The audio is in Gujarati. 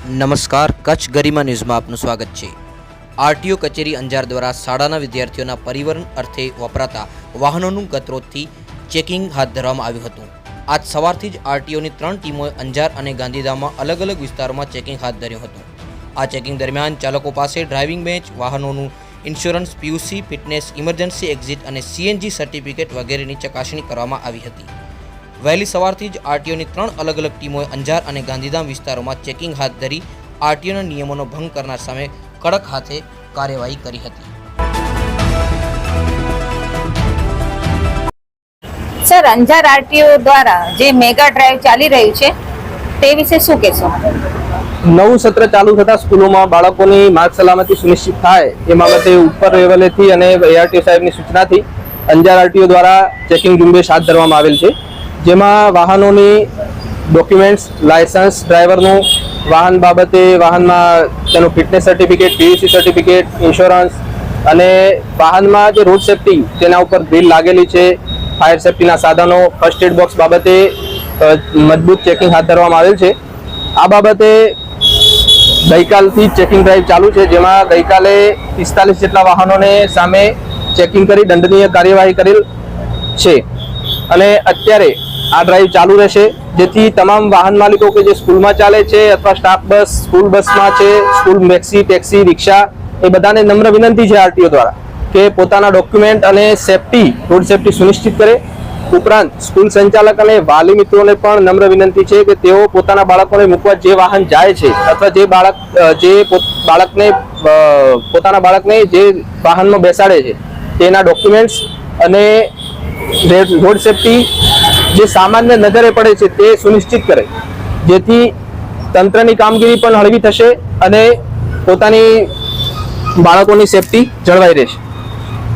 નમસ્કાર, કચ્છ ગરિમા ન્યૂઝમાં આપનું સ્વાગત છે. આરટીઓ કચેરી અંજાર દ્વારા શાળાના વિદ્યાર્થીઓના પરિવહન અર્થે વપરાતા વાહનોનું ગતરોજથી ચેકિંગ હાથ ધરવામાં આવ્યું હતું. આજ સવારથી જ આરટીઓની ત્રણ ટીમોએ અંજાર અને ગાંધીધામમાં અલગ અલગ વિસ્તારોમાં ચેકિંગ હાથ ધર્યું હતું. આ ચેકિંગ દરમિયાન ચાલકો પાસે ડ્રાઇવિંગ બેન્ચ વાહનોનું insurance, PUC, fitness, emergency exit અને સીએનજી સર્ટિફિકેટ વગેરેની ચકાસણી કરવામાં આવી હતી. વહેલી સવારથી જ આરટીઓની ત્રણ અલગ અલગ ટીમોએ અંજાર અને ગાંધીધામ વિસ્તારોમાં ચેકિંગ હાથ ધરી આરટીઓના નિયમોનો ભંગ કરનાર સામે કડક હાથે કાર્યવાહી કરી હતી. સર અંજાર આરટીઓ દ્વારા જે મેગા ડ્રાઈવ ચાલી રહ્યું છે તે વિશે શું કહેશો? નવું સત્ર ચાલુ થતા સ્કૂલોમાં બાળકોની માર્ગ સલામતી સુનિશ્ચિત થાય એ બાબતે ઉપર લેવલેથી અને એઆરટીઓ સાહેબની સૂચનાથી અંજાર આરટીઓ દ્વારા ચેકિંગ ઝુંબેશ હાથ ધરવામાં આવેલ છે. જેમાં વાહનોની ડોક્યુમેન્ટ્સ લાયસન્સ ડ્રાઈવરનું વાહન બાબતે વાહનમાં તેનું fitness certificate PUC certificate insurance અને વાહનમાં જે રોડ સેફ્ટી તેના ઉપર ગ્રીલ લાગેલી છે. ફાયર સેફ્ટીના સાધનો ફર્સ્ટ એડ બોક્સ બાબતે મજબૂત ચેકિંગ હાથ ધરવામાં આવેલ છે. આ બાબતે ગઈકાલથી ચેકિંગ ડ્રાઈવ ચાલુ છે, જેમાં ગઈકાલે પિસ્તાલીસ જેટલા વાહનોને સામે ચેકિંગ કરી દંડનીય કાર્યવાહી કરેલ છે. અને અત્યારે આ ડ્રાઈવ ચાલુ રહેશે. જેથી તમામ વાહન માલિકો કે જે સ્કૂલમાં ચાલે છે અથવા સ્ટાફ બસ સ્કૂલ બસમાં છે સ્કૂલ મેક્સી ટેક્સી રિક્ષા એ બધાને નમ્ર વિનંતી છે આરટીઓ દ્વારા કે પોતાના ડોક્યુમેન્ટ અને સેફટી રોડ સેફટી સુનિશ્ચિત કરે. ઉપરાંત સ્કૂલ સંચાલક અને વાલી મિત્રોને પણ નમ્ર વિનંતી છે કે તેઓ પોતાના બાળકોને મૂકવા જે વાહન જાય છે અથવા જે બાળક જે બાળકને પોતાના બાળકને જે વાહનમાં બેસાડે છે, તેના ડોક્યુમેન્ટ્સ અને રોડ સેફટી જે સામાન્ય નજરે પડે છે તે સુનિશ્ચિત કરે. જેથી તંત્રની કામગીરી પણ હળવી થશે અને પોતાની બાળકોની સેફટી જળવાઈ રહેશે.